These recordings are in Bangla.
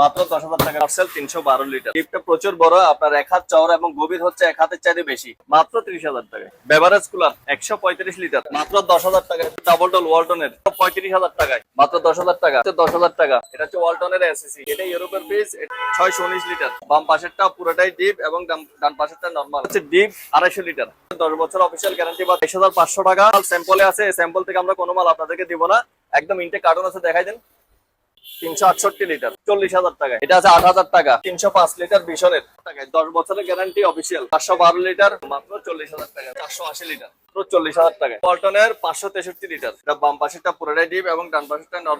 মাত্র দশ হাজার টাকা পার্সেল তিনশো বারো লিটার প্রচুর বড়, আপনার এক হাত চওড়া এবং গভীর হচ্ছে এক হাতের চাইতে বেশি। মাত্র ত্রিশ হাজার টাকা বেভারেজ কুলার একশো পঁয়ত্রিশ লিটার মাত্র দশ হাজার টাকা ডাবল ওয়ালটনের পঁয়ত্রিশ হাজার টাকায়। মাত্র দশ হাজার টাকা। দশ হাজার টাকা। এটা হচ্ছে ওয়ালটনের এসএসি এটা ইউরোপের ছয়শো উনিশ লিটার বাম পাশেরটা পুরোটাই ডিপ এবং ডান- পাশেরটা নর্মাল হচ্ছে ডিপ আড়াইশো লিটার দশ বছর অফিসিয়াল গ্যারান্টি বা হাজার পাঁচশো টাকা। স্যাম্পলে আছে স্যাম্পল থেকে আমরা কোনো মাল আপনাদেরকে দিব না। একদম ইনটেক কার্টুন আছে, দেখাই দেন। তিনশো আটষট্টি লিটার, চল্লিশ হাজার টাকা। এটা আট হাজার টাকা। তিনশো পাঁচ লিটার দশ বছরের গ্যারান্টি অফিসিয়াল পাঁচশো বারো লিটার, মাত্র চল্লিশ হাজার টাকা। আশি লিটার চল্লিশ হাজার টাকা। পল্টনের পাঁচশো তেষট্টি লিটার। বাম পুরোটাই এবং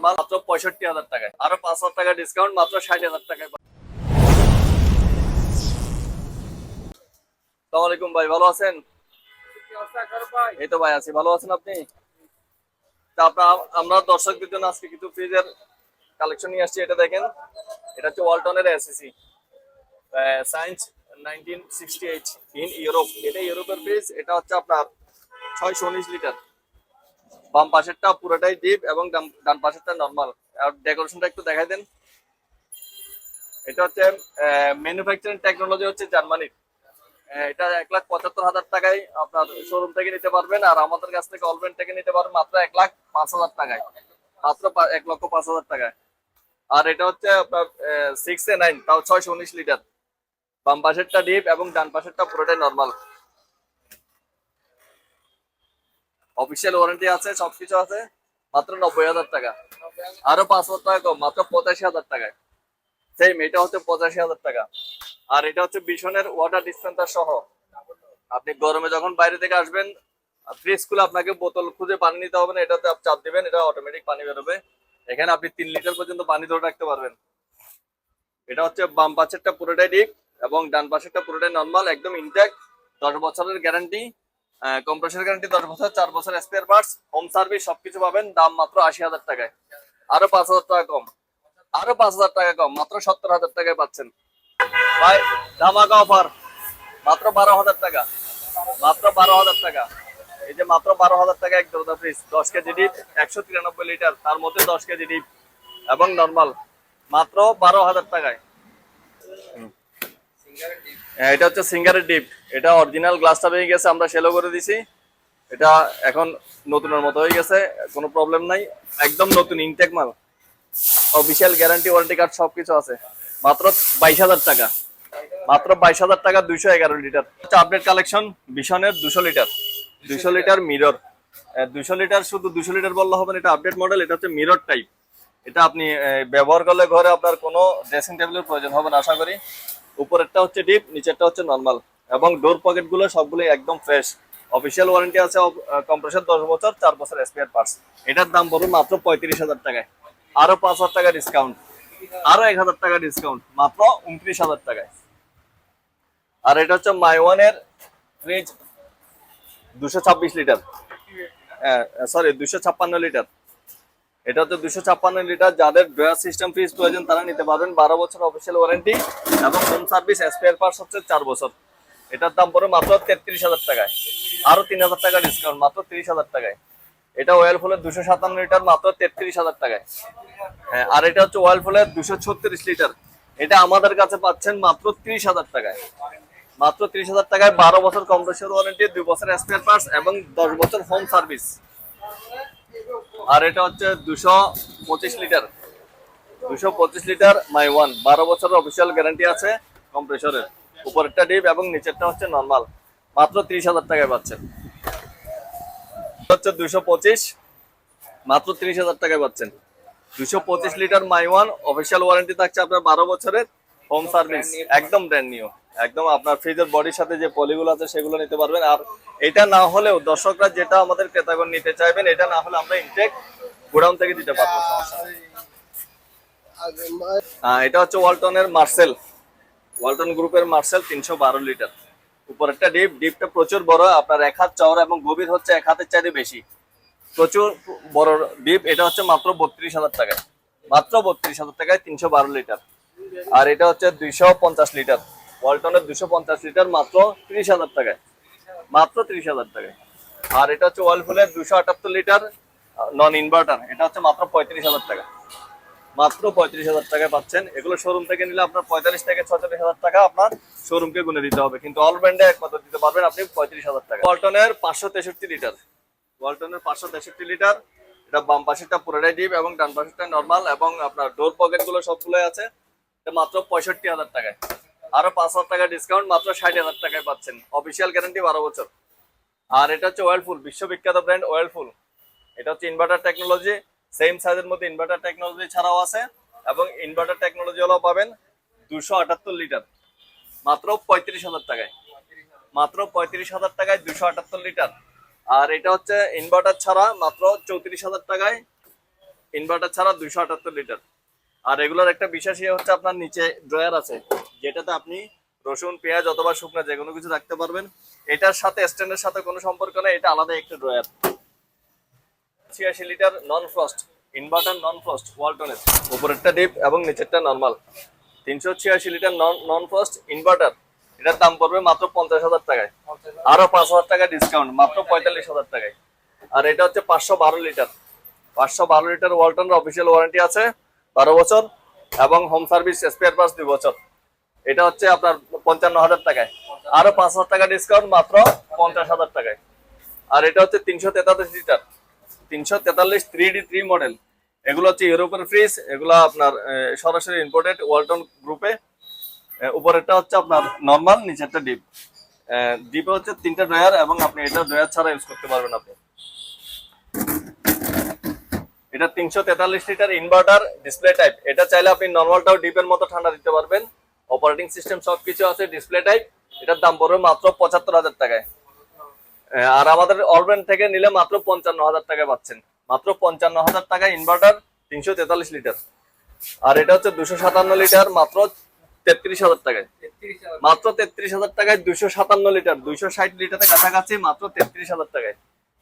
মাত্র পঁয়ষট্টি হাজার আরও পাঁচ হাজার টাকা ডিসকাউন্ট মাত্র ষাট হাজার আছেন? ভালো আছেন আপনি? তা আপনার আমরা দর্শকদের জন্য আজকে কিছু ফ্রিজের কালেকশন নিয়ে আসছি, এটা দেখেন। এটা হচ্ছে ওয়ালটনের এসএসি science nineteen sixty eight in Europe এটা ইউরোপের ফ্রিজ এটা হচ্ছে আপনার ছয়শো উনিশ লিটার বাম পাশেরটা পুরোটাই ডিপ এবং ডান- ডান পাশেরটা নর্মাল আর ডেকোরেশনটা একটু দেখাই দেন। এটা হচ্ছে ম্যানুফ্যাকচারিং টেকনোলজি হচ্ছে জার্মানির। এটা এক লাখ পঁচাত্তর হাজার টাকায় আপনার শোরুম থেকে নিতে পারবেন, আর আমাদের কাছ থেকে অলবেন থেকে নিতে পারবেন মাত্র এক লাখ পাঁচ হাজার টাকায়। মাত্র এক লক্ষ পাঁচ হাজার টাকায়। আর এটা হচ্ছে, আপনার সিক্স এ নাইন তাও ছয়শো উনিশ লিটার। বাম পাশেরটা ডিপ এবং ডান পাশেরটা পুরোটাই নর্মাল অফিসিয়াল ওয়ারেন্টি আছে, সবকিছু আছে, মাত্র নব্বই হাজার টাকা। আরও পাঁচ হাজার টাকা কম, মাত্র পঁচাশি হাজার টাকায়। সেম এটা হচ্ছে পঁচাশি হাজার টাকা। আর এটা হচ্ছে বিশনের ওয়াটার ডিসপেন্সার সহ। আপনি গরমে যখন বাইরে থেকে আসবেন ফ্রিজ খুলে আপনাকে বোতল খুঁজে পানি নিতে হবে না, এটাতে চাপ দিবেন, এটা অটোমেটিক পানি বেরোবে। এখানে আপনি তিন লিটার পর্যন্ত পানি ধরে রাখতে পারবেন। এটা হচ্ছে বাম পাশেরটা পুরোটাই ডিপ এবং ডান পাশেরটা পুরোটাই নর্মাল একদম ইনটেক দশ বছরের গ্যারান্টি কম্প্রেসর গ্যারান্টি দশ বছর, চার বছর স্পেয়ার পার্টস হোম সার্ভিস সবকিছু পাবেন, দাম মাত্র আশি হাজার টাকায়। আরও পাঁচ হাজার টাকা কম, আরও পাঁচ হাজার টাকা কম, মাত্র সত্তর হাজার টাকায় পাচ্ছেন। ভাই, ধামাকা অফার মাত্র বারো হাজার টাকা, মাত্র বারো হাজার টাকা। এই যে মাত্র বারো হাজার টাকা এক দরজা ফ্রিজ দশ কেজি ডিপ একশো তিরানব্বই লিটার তার মধ্যে দশ কেজি ডিপ এবং নর্মাল মাত্র বারো হাজার টাকায়। হ্যাঁ, এটা হচ্ছে সিঙ্গারের ডিপ এটা অরিজিনাল গ্লাসটা পেয়ে গেছে আমরা সেলো করে দিছি। এটা এখন নতুনের মতো হয়ে গেছে কোনো প্রবলেম নাই একদম নতুন ইনটেক মাল। অফিসিয়াল গ্যারান্টি ওয়ারেন্টি কার্ড সবকিছু আছে। মাত্র বাইশ হাজার টাকা। মাত্র বাইশ হাজার টাকা দুইশো এগারো লিটার। আপডেট কালেকশন বিশনের দুশো লিটার। দুশো লিটার মিরর। দুশো লিটার শুধু দুশো লিটার বললে হবে এটা আপডেট মডেল এটা হচ্ছে মিরর টাইপ এটা আপনি ব্যবহার করলে ঘরে আপনার কোনো ড্রেসিং টেবিলের প্রয়োজন হবে না, আশা করি। উপরেরটা হচ্ছে ডিপ নিচেরটা হচ্ছে নর্মাল এবং ডোর পকেটগুলো সবগুলো একদম ফ্রেশ অফিসিয়াল ওয়ারেন্টি আছে কম্প্রেসর দশ বছর, চার বছর স্পেয়ার পার্টস এটার দাম পড়বে মাত্র পঁয়ত্রিশ হাজার টাকায়। আরও পাঁচ হাজার টাকা ডিসকাউন্ট আরও এক হাজার টাকা ডিসকাউন্ট মাত্র উনত্রিশ হাজার টাকায়। আর এটা হচ্ছে মাইওয়ানের ফ্রিজ দুশো ছাব্বিশ লিটার। সরি দুশো ছাপ্পান্ন লিটার। এটা হচ্ছে দুশো ছাপ্পান্ন লিটার। যাদের ড্রয়ার সিস্টেম ফ্রিজ প্রয়োজন, তারা নিতে পারবেন। বারো বছর অফিসিয়াল ওয়ারেন্টি এবং হোম সার্ভিস স্পেয়ার পার্টস হচ্ছে চার বছর। এটার দাম পড়ে মাত্র তেত্রিশ হাজার টাকায়। আরও তিন হাজার টাকা ডিসকাউন্ট মাত্র তিরিশ হাজার টাকায়। এটা ওয়েল ফুলের দুশো সাতান্ন লিটার, মাত্র তেত্রিশ হাজার টাকায়। হ্যাঁ আর এটা হচ্ছে ওয়েল ফুলের দুশো ছত্রিশ লিটার। এটা আমাদের কাছে পাচ্ছেন মাত্র ত্রিশ হাজার টাকায়। মাত্র ত্রিশ হাজার টাকায় বারো বছর কম্প্রেসর ওয়ারেন্টি দুই বছর স্পেয়ার পার্টস এবং দশ বছর হোম সার্ভিস আর এটা হচ্ছে দুশো পঁচিশ লিটার দুশো পঁচিশ লিটার মাই ওয়ান বারো বছরের অফিসিয়াল গ্যারান্টি আছে কম্প্রেসরের উপরেরটা ডিপ এবং নিচেরটা হচ্ছে নর্মাল মাত্র ত্রিশ হাজার টাকায় পাচ্ছেন। হচ্ছে দুশো পঁচিশ। মাত্র ত্রিশ হাজার টাকায় পাচ্ছেন। দুশো পঁচিশ litre my one official warranty থাকছে আপনার বারো বছরের হোম সার্ভিস একদম ব্র্যান্ড নিউ একদম আপনার ফ্রিজের বডির সাথে যে পলিগুলো আছে সেগুলো নিতে পারবেন। আর এটা না হলেও দর্শকরা যেটা আমাদের ক্রেতাগণ নিতে চাইবেন, এটা না হলে আমরা ইনটেক গোডাউন থেকে দিতে পারব এটা হচ্ছে ওয়ালটনের মার্সেল। ওয়ালটন গ্রুপের মার্সেল তিনশো বারো লিটার। উপরেরটা ডিপ ডিপটা প্রচুর বড়, আপনার এক হাত চওড়া এবং গভীর হচ্ছে এক হাতের চাইতে বেশি। প্রচুর বড় ডিপ এটা হচ্ছে মাত্র বত্রিশ হাজার টাকায়। মাত্র বত্রিশ হাজার টাকায় তিনশো বারো লিটার। আর এটা হচ্ছে দুইশো পঞ্চাশ লিটার। ওয়ালটনের দুশো পঞ্চাশ লিটার মাত্র ত্রিশ হাজার টাকায়। মাত্র ত্রিশ হাজার টাকায়। আর এটা হচ্ছে ওয়ালফুলের দুশো আটাত্তর লিটার নন ইনভার্টার এটা হচ্ছে মাত্র পঁয়ত্রিশ হাজার টাকা। মাত্র পঁয়ত্রিশ হাজার টাকায় পাচ্ছেন। এগুলো শোরুম থেকে নিলে আপনার পঁয়তাল্লিশ থেকে ছচল্লিশ হাজার টাকা আপনার শোরুমকে গুনে দিতে হবে। কিন্তু অল ব্র্যান্ডে একমাত্র দিতে পারবেন আপনি পঁয়ত্রিশ হাজার টাকা। ওয়ালটনের পাঁচশো তেষট্টি লিটার। ওয়ালটনের পাঁচশো তেষট্টি লিটার। এটা বাম পাশেরটা পুরোটাই ডিপ এবং ডান পাশেরটা নর্মাল এবং আপনার ডোর পকেটগুলো সবগুলোই আছে। এটা মাত্র পঁয়ষট্টি হাজার টাকায়। আরও পাঁচ হাজার টাকা ডিসকাউন্ট মাত্র ষাট হাজার টাকায় পাচ্ছেন। অফিসিয়াল গ্যারান্টি বারো বছর। আর এটা হচ্ছে ওয়েলফুল বিশ্ববিখ্যাত ব্র্যান্ড ওয়েলফুল এটা হচ্ছে ইনভার্টার টেকনোলজি সেম সাইজের মধ্যে ইনভার্টার টেকনোলজি ছাড়াও আছে এবং ইনভার্টার টেকনোলজি হলেও পাবেন দুশো আটাত্তর লিটার মাত্র পঁয়ত্রিশ হাজার টাকায়। মাত্র পঁয়ত্রিশ হাজার টাকায় দুশো আটাত্তর লিটার আর এটা হচ্ছে ইনভার্টার ছাড়া মাত্র চৌত্রিশ হাজার টাকায়। ইনভার্টার ছাড়া দুশো আটাত্তর লিটার আর এগুলোর একটা বিশেষ ইয়ে হচ্ছে আপনার নিচে ড্রয়ার আছে। যেটাতে আপনি রসুন, পেঁয়াজ অথবা শুকনো যে কোনো কিছু রাখতে পারবেন। এটার সাথে স্ট্যান্ডের সাথে কোনো সম্পর্ক নেই, এটা আলাদা একটা ড্রয়ার ছিয়াশি litre non frost inverter non frost ওয়ালটনের উপরেরটা ডিপ এবং নিচেরটা নর্মাল তিনশো ছিয়াশি litre non non frost inverter এটার দাম পড়বে মাত্র পঞ্চাশ হাজার টাকায়। আরও পাঁচ হাজার টাকা ডিসকাউন্ট মাত্র পঁয়তাল্লিশ হাজার টাকায়। আর এটা হচ্ছে পাঁচশো বারো লিটার। পাঁচশো বারো লিটার ওয়ালটনের অফিসিয়াল ওয়ারেন্টি আছে, বারো বছর এবং হোম সার্ভিস স্পেয়ার পার্টস দুই বছর। এটা হচ্ছে আপনার পঞ্চান্ন হাজার টাকায়। আরও পাঁচ হাজার টাকা ডিসকাউন্ট মাত্র পঞ্চাশ হাজার টাকায়। আর এটা হচ্ছে তিনশো তেতাল্লিশ লিটার। তিনশো তেতাল্লিশ থ্রি ডি থ্রি মডেল এগুলো হচ্ছে ইউরোপের ফ্রিজ এগুলো আপনার সরাসরি ইম্পোর্টেড ওয়ালটন গ্রুপে উপরেরটা হচ্ছে আপনার নর্মাল নিচেরটা ডিপ ডিপে হচ্ছে তিনটা ড্রয়ার এবং আপনি এটা ড্রয়ার ছাড়া ইউজ করতে পারবেন আপনি। এটা তিনশো তেতাল্লিশ লিটার ইনভার্টার ডিসপ্লে টাইপ এটা চাইলে আপনি নর্মালটাও ডিপের মতো ঠান্ডা দিতে পারবেন। অপারেটিং সিস্টেম সবকিছু আছে, ডিসপ্লে টাইপ এটার দাম পড়বে মাত্র পঁচাত্তর হাজার টাকায়। আর আমাদের অলব্যান্ড থেকে নিলে মাত্র পঞ্চান্ন হাজার টাকায় পাচ্ছেন। মাত্র পঞ্চান্ন হাজার টাকা ইনভার্টার তিনশো তেতাল্লিশ লিটার আর এটা হচ্ছে দুশো সাতান্ন লিটার মাত্র তেত্রিশ হাজার টাকায়। মাত্র তেত্রিশ হাজার টাকায় দুশো সাতান্ন লিটার দুইশো ষাট লিটারের কাছাকাছি মাত্র তেত্রিশ হাজার টাকায়।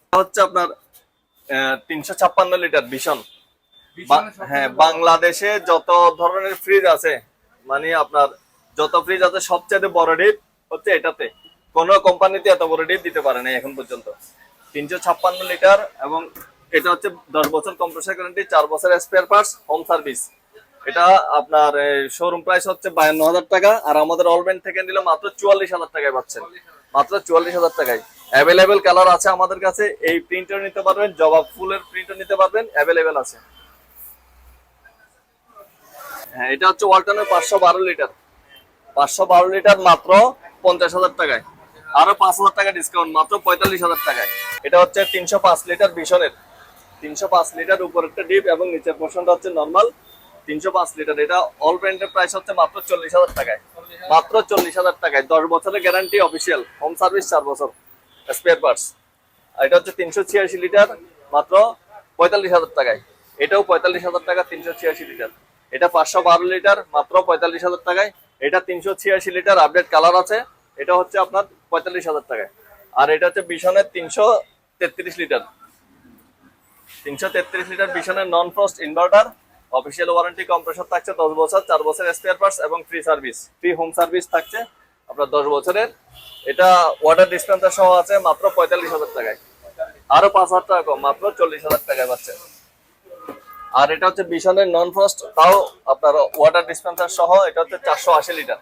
এটা হচ্ছে আপনার তিনশো ছাপ্পান্ন লিটার ভীষণ হ্যাঁ বাংলাদেশে যত ধরনের ফ্রিজ আছে মানে আপনার যত ফ্রিজ আছে সবচেয়ে বড় ডিপ হচ্ছে এটাতে। কোন কোম্পানিতে এত বড় ডিপ দিতে পারে না এখন পর্যন্ত। তিনশো ছাপ্পান্ন লিটার এবং এটা হচ্ছে দশ বছর কম্প্রেসার গ্যারান্টি চার বছর স্পেয়ার পার্টস হোম সার্ভিস এটা আপনার শোরুম প্রাইস হচ্ছে বায়ান্ন হাজার টাকা আর আমাদের অলব্যান্ড থেকে নিলে মাত্র চুয়াল্লিশ হাজার টাকায় পাচ্ছেন। মাত্র চুয়াল্লিশ হাজার টাকায়। অ্যাভেলেবেল কালার আছে আমাদের কাছে, এই প্রিন্টার নিতে পারবেন জবাব ফুলের প্রিন্টার নিতে পারবেন অ্যাভেলেবেল আছে। হ্যাঁ এটা হচ্ছে ওয়ালটনের পাঁচশো বারো লিটার। পাঁচশো বারো লিটার মাত্র পঞ্চাশ হাজার টাকায়। আরও পাঁচ হাজার টাকা ডিসকাউন্ট মাত্র পঁয়তাল্লিশ হাজার টাকায়। এটা হচ্ছে তিনশো পাঁচ লিটার ভীষণের। তিনশো পাঁচ লিটার উপরেরটা ডিপ এবং নিচের পোর্শনটা হচ্ছে নর্মাল তিনশো পাঁচ লিটার, এটা অল ব্র্যান্ডের প্রাইস হচ্ছে মাত্র চল্লিশ হাজার টাকায়। মাত্র চল্লিশ হাজার টাকায়। দশ বছরের গ্যারান্টি অফিসিয়াল হোম সার্ভিস চার বছর। স্পেয়ার পার্টস এটা হচ্ছে তিনশো ছিয়াশি লিটার, মাত্র পঁয়তাল্লিশ হাজার টাকায়। এটাও পঁয়তাল্লিশ হাজার টাকা, তিনশো ছিয়াশি লিটার। এটা পাঁচশো বারো লিটার, মাত্র পঁয়তাল্লিশ হাজার টাকায়। এটা তিনশো ছিয়াশি লিটার আপডেট কালার আছে। এটা হচ্ছে আপনার পঁয়তাল্লিশ হাজার টাকায়। আর এটা হচ্ছে বিশনের তিনশো তেত্রিশ লিটার। তিনশো তেত্রিশ litre বিশনের non frost inverter official warranty compressor থাকছে দশ বছর, চার বছর স্পেয়ার পার্টস এবং free service free home service থাকছে আপনার দশ বছরের। এটা ওয়াটার ডিসপেন্সার সহ আছে, মাত্র পঁয়তাল্লিশ হাজার টাকায়। আরও পাঁচ হাজার টাকা কম, মাত্র চল্লিশ হাজার টাকায় পাচ্ছে। আর এটা হচ্ছে বিশনের নন ফ্রস্ট তাও আপনার ওয়াটার ডিসপেন্সার সহ, এটা হচ্ছে চারশো আশি লিটার।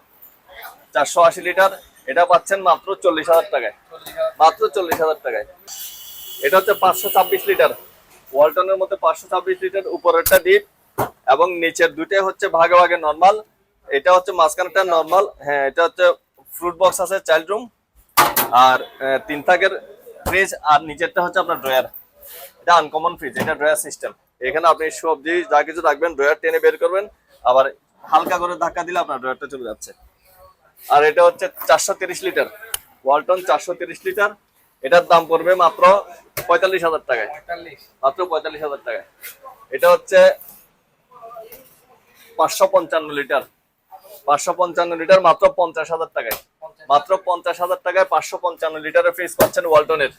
চারশো আশি লিটার, এটা পাচ্ছেন মাত্র চল্লিশ হাজার টাকায়। মাত্র চল্লিশ হাজার টাকায়। এটা হচ্ছে পাঁচশো ছাব্বিশ লিটার। ওয়ালটনের মধ্যে পাঁচশো ছাব্বিশ লিটার, উপরেরটা ডিপ এবং নিচের দুইটাই হচ্ছে ভাগে ভাগে নর্মাল এটা হচ্ছে মাঝখানটা নর্মাল হ্যাঁ এটা হচ্ছে ফ্রুট বক্স আছে চাইল্ড রুম আর তিন থাকের ফ্রিজ আর নিচেরটা হচ্ছে আপনার ড্রয়ার এটা আনকমন ফ্রিজ এটা ড্রয়ার সিস্টেম এখানে আপনি সবজি যা কিছু রাখবেন ড্রয়ার টেনে বের করবেন, আবার হালকা করে ধাক্কা দিলে আপনার ড্রয়ারটা চলে যাচ্ছে। আর এটা হচ্ছে চারশো লিটার ওয়ালটন চারশো লিটার এটার দাম পড়বে মাত্র পঁয়তাল্লিশ হাজার টাকায়। মাত্র পঁয়তাল্লিশ হাজার টাকায়। এটা হচ্ছে পাঁচশো পঞ্চান্ন লিটার পাঁচশো পঞ্চান্ন লিটার মাত্র পঞ্চাশ হাজার টাকায়। মাত্র পঞ্চাশ হাজার টাকায় পাঁচশো পঞ্চান্ন লিটারের ফ্রিজ পাচ্ছেন ওয়ালটনের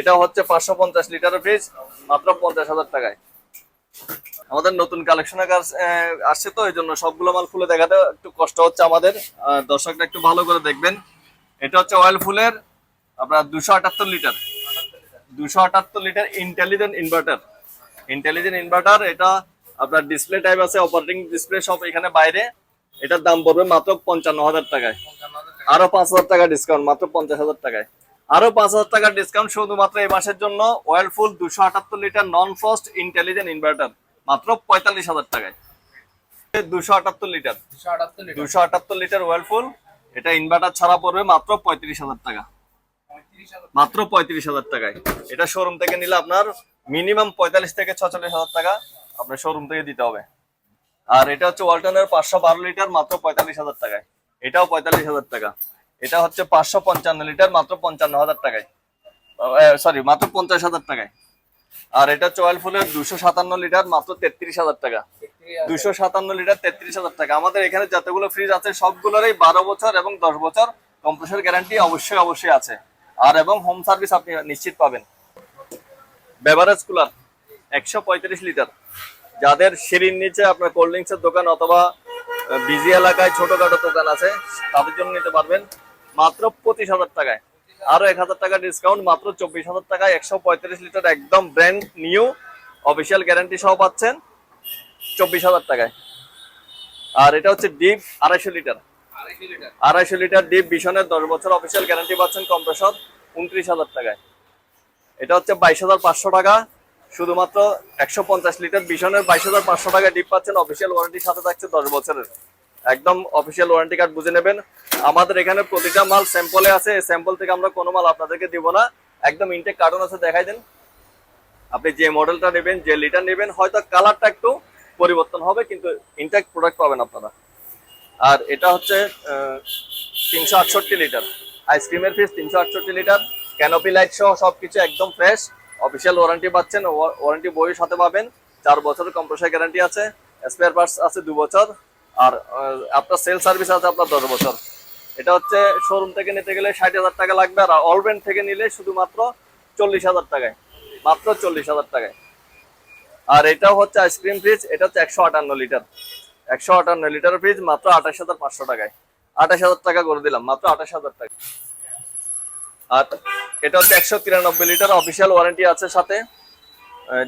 এটা হচ্ছে পাঁচশো পঞ্চাশ লিটারের ফ্রিজ মাত্র পঞ্চাশ হাজার টাকায়। আমাদের নতুন কালেকশন আসছে তো এই জন্য সবগুলো মাল খুলে দেখাতে একটু কষ্ট হচ্ছে আমাদের। দর্শকরা একটু ভালো করে দেখবেন। এটা হচ্ছে অয়েল ফুলের, আপনার দুশো আটাত্তর লিটার দুশো আটাত্তর litre intelligent inverter intelligent inverter এটা আপনার ডিসপ্লে টাইপ আছে অপারেটিং ডিসপ্লে সব এখানে বাইরে। এটার দাম পড়বে মাত্র পঞ্চান্ন হাজার টাকায়। আরও পাঁচ হাজার টাকা ডিসকাউন্ট মাত্র পঞ্চাশ হাজার টাকায়। আরও পাঁচ হাজার টাকার ডিসকাউন্ট শুধুমাত্র এই মাসের জন্য। ওয়েলফুল দুশো আটাত্তর litre non frost intelligent inverter মাত্র পঁয়তাল্লিশ হাজার টাকায়। দুশো আটাত্তর লিটার। দুশো আটাত্তর লিটার। ওয়েলফুল এটা ইনভার্টার ছাড়া পড়বে মাত্র পঁয়ত্রিশ হাজার টাকা। মাত্র পঁয়ত্রিশ হাজার টাকায়। এটা শোরুম থেকে নিলে আপনার মিনিমাম পঁয়তাল্লিশ থেকে ছচল্লিশ হাজার টাকা আপনার শোরুম থেকে দিতে হবে। আর এটা হচ্ছে ওয়ালটনের পাঁচশো বারো লিটার মাত্র পঁয়তাল্লিশ হাজার টাকায়। এটাও পঁয়তাল্লিশ হাজার টাকা। এটা হচ্ছে পাঁচশো পঞ্চান্ন, লিটার মাত্র পঞ্চান্ন হাজার টাকায়। সরি মাত্র পঞ্চাশ হাজার টাকায়। আর এটা হচ্ছে ওয়ালফুলের দুশো সাতান্ন লিটার, মাত্র তেত্রিশ হাজার টাকা। দুশো সাতান্ন লিটার, তেত্রিশ হাজার টাকা। আমাদের এখানে যতগুলো ফ্রিজ আছে, সবগুলোরই বারো বছর এবং দশ বছর কম্প্রেসর গ্যারান্টি অবশ্যই অবশ্যই আছে। আর এবং হোম সার্ভিস আপনি নিশ্চিত পাবেন। বেভারেজ কুলার একশো পঁয়ত্রিশ লিটার। যাদের সিঁড়ির নিচে আপনার কোল্ড ড্রিঙ্কসের দোকান অথবা বিজি এলাকায় ছোটখাটো দোকান আছে, তাদের জন্য নিতে পারবেন। মাত্র পঁচিশ হাজার টাকায়। আরও এক হাজার টাকা ডিসকাউন্ট মাত্র চব্বিশ হাজার টাকায় একশো পঁয়ত্রিশ লিটার একদম ব্র্যান্ড নিউ অফিসিয়াল গ্যারান্টি সহ পাচ্ছেন চব্বিশ হাজার টাকায়। আর এটা হচ্ছে ডিপ আড়াইশো লিটার। আড়াইশো লিটার ডিপ বিশনের দশ বছর অফিসিয়াল গ্যারান্টি পাচ্ছেন কম্প্রেসর উনত্রিশ হাজার টাকায়। এটা হচ্ছে বাইশ হাজার পাঁচশো টাকা, শুধুমাত্র একশো পঞ্চাশ লিটার বিশনের বাইশ হাজার পাঁচশো টাকা ডিপ পাচ্ছেন অফিসিয়াল ওয়ারেন্টির সাথে থাকছে দশ বছরের। একদম অফিসিয়াল ওয়ারেন্টি কার্ড বুঝে নেবেন। আমাদের এখানে প্রতিটা মাল স্যাম্পলে আছে স্যাম্পল থেকে আমরা কোনো মাল আপনাদেরকে দিব না। একদম ইনটেক কার্টন আছে, দেখাই দেন। আপনি যে মডেলটা নেবেন, যে লিটার নেবেন, হয়তো কালারটা একটু পরিবর্তন হবে, কিন্তু ইনটেক প্রোডাক্ট পাবেন আপনারা। আর এটা হচ্ছে তিনশো আটষট্টি লিটার আইসক্রিমের ফিস তিনশো আটষট্টি লিটার ক্যানোপি লাইট সহ সবকিছু একদম ফ্রেশ অফিসিয়াল ওয়ারেন্টি পাচ্ছেন ওয়ারেন্টি বইয়ের সাথে পাবেন। চার বছরের কম্প্রেসার গ্যারান্টি আছে। স্পেয়ার পার্টস আছে দু বছর। আর আপনার সেল সার্ভিস আছে আপনার দশ বছর। এটা হচ্ছে শোরুম থেকে নিতে গেলে ষাট হাজার টাকা লাগবে আর অলব্যান্ড থেকে নিলে শুধুমাত্র চল্লিশ হাজার টাকায়। মাত্র চল্লিশ হাজার টাকায়। আর এটাও হচ্ছে আইসক্রিম ফ্রিজ এটা হচ্ছে একশো আটান্ন লিটার একশো আটান্ন লিটার ফ্রিজ মাত্র আঠাশ হাজার পাঁচশো টাকায়। আঠাশ হাজার টাকা করে দিলাম, মাত্র আঠাশ হাজার টাকা আর এটা হচ্ছে একশো তিরানব্বই লিটার অফিসিয়াল ওয়ারেন্টি আছে সাথে।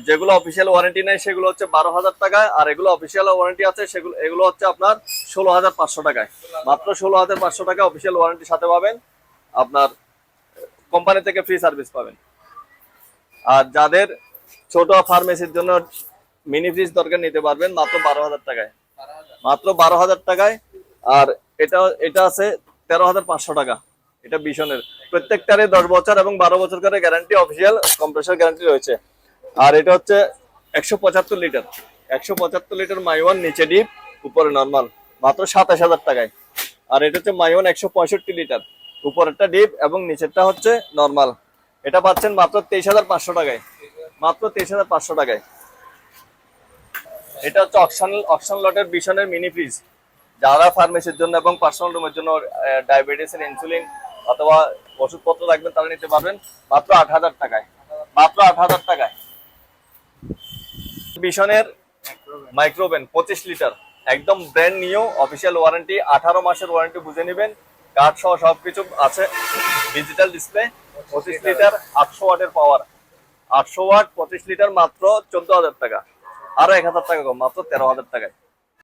যেগুলো অফিসিয়াল ওয়ারেন্টি নেই, সেগুলো হচ্ছে বারো হাজার টাকায়, আর এগুলো অফিসিয়াল ওয়ারেন্টি আছে, সেগুলো এগুলো হচ্ছে আপনার ষোলো হাজার পাঁচশো টাকায়। মাত্র ষোলো হাজার পাঁচশো টাকা অফিসিয়াল ওয়ারেন্টির সাথে পাবেন, আপনার কোম্পানি থেকে ফ্রি সার্ভিস পাবেন। আর যাদের ছোট ফার্মেসির জন্য মিনি ফ্রিজ দরকার, নিতে পারবেন মাত্র বারো হাজার টাকায়। মাত্র বারো হাজার টাকায়, আর এটা এটা আছে তেরো হাজার পাঁচশো টাকা। এটা বিশনের প্রত্যেকটারে দশ বছর এবং বারো বছর করে গ্যারান্টি অফিসিয়াল কম্প্রেসার গ্যারান্টি রয়েছে। আর এটা হচ্ছে একশো পঁচাত্তর লিটার। একশো পঁচাত্তর লিটার মাইওয়ান নিচে ডিপ, উপরে নর্মাল মাত্র সাতাশ হাজার টাকায়। আর এটা হচ্ছে মাইওয়ান একশো পঁয়ষট্টি লিটার, উপরেরটা ডিপ এবং নিচেরটা হচ্ছে নর্মাল এটা পাচ্ছেন মাত্র তেইশ হাজার পাঁচশো টাকায়। মাত্র তেইশ হাজার পাঁচশো টাকায়। এটা হচ্ছে অকশন অকশন লটের বিশনের মিনি ফ্রিজ যারা ফার্মেসির জন্য এবং পার্সোনাল রুমের জন্য ডায়াবেটিসের ইনসুলিন অথবা ওষুধপত্র রাখবেন, তারা নিতে পারবেন মাত্র আট হাজার টাকায়। মাত্র আট হাজার টাকায়। বিশনের মাইক্রোভেন পঁচিশ লিটার একদম ব্র্যান্ড নিউ অফিসিয়াল ওয়ারেন্টি আঠারো মাসের ওয়ারেন্টি বুঝে নেবেন। কাঠ সহ সবকিছু আছে। ডিজিটাল ডিসপ্লে পঁচিশ লিটার আটশো ওয়াটের পাওয়ার আটশো ওয়াট, পঁচিশ লিটার মাত্র চোদ্দ হাজার টাকা। আরও এক হাজার টাকা কম, মাত্র তেরো হাজার টাকায়।